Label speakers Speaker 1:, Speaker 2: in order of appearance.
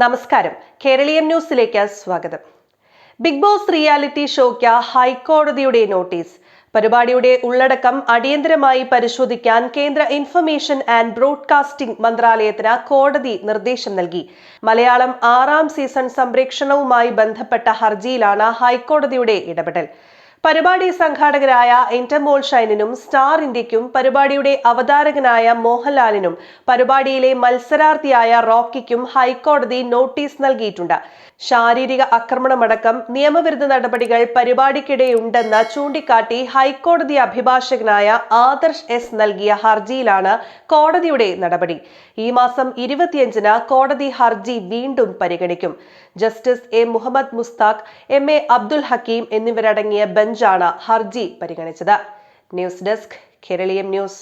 Speaker 1: നമസ്കാരം. കേരളീയം ന്യൂസിലേക്ക് സ്വാഗതം. ബിഗ് ബോസ് റിയാലിറ്റി ഷോയ്ക്ക് ഹൈക്കോടതിയുടെ നോട്ടീസ്. പരിപാടിയുടെ ഉള്ളടക്കം അടിയന്തരമായി പരിശോധിക്കാൻ കേന്ദ്ര ഇൻഫർമേഷൻ ആൻഡ് ബ്രോഡ്കാസ്റ്റിംഗ് മന്ത്രാലയത്തിന് കോടതി നിർദ്ദേശം നൽകി. മലയാളം ആറാം സീസൺ സംപ്രേക്ഷണവുമായി ബന്ധപ്പെട്ട ഹർജിയിലാണ് ഹൈക്കോടതിയുടെ ഇടപെടൽ. പരിപാടി സംഘാടകരായ ഇന്റർമോൾ ഷൈനിനും സ്റ്റാർ ഇന്ത്യക്കും പരിപാടിയുടെ അവതാരകനായ മോഹൻലാലിനും പരിപാടിയിലെ മത്സരാർത്ഥിയായ റോക്കിക്കും ഹൈക്കോടതി നോട്ടീസ് നൽകിയിട്ടുണ്ട്. ശാരീരിക ആക്രമണമടക്കം നിയമവിരുദ്ധ നടപടികൾ പരിപാടിക്കിടെയുണ്ടെന്ന് ചൂണ്ടിക്കാട്ടി ഹൈക്കോടതി അഭിഭാഷകനായ ആദർശ് എസ് നൽകിയ ഹർജിയിലാണ് കോടതിയുടെ നടപടി. ഈ മാസം ഇരുപത്തിയഞ്ചിന് കോടതി ഹർജി വീണ്ടും പരിഗണിക്കും. Justice A Muhammad Mushtaq M A Abdul Hakeem എന്നിവരടങ്ങിയ ബെഞ്ചാണ് ഹർജി പരിഗണിച്ചത്. News desk Keraleeyam news.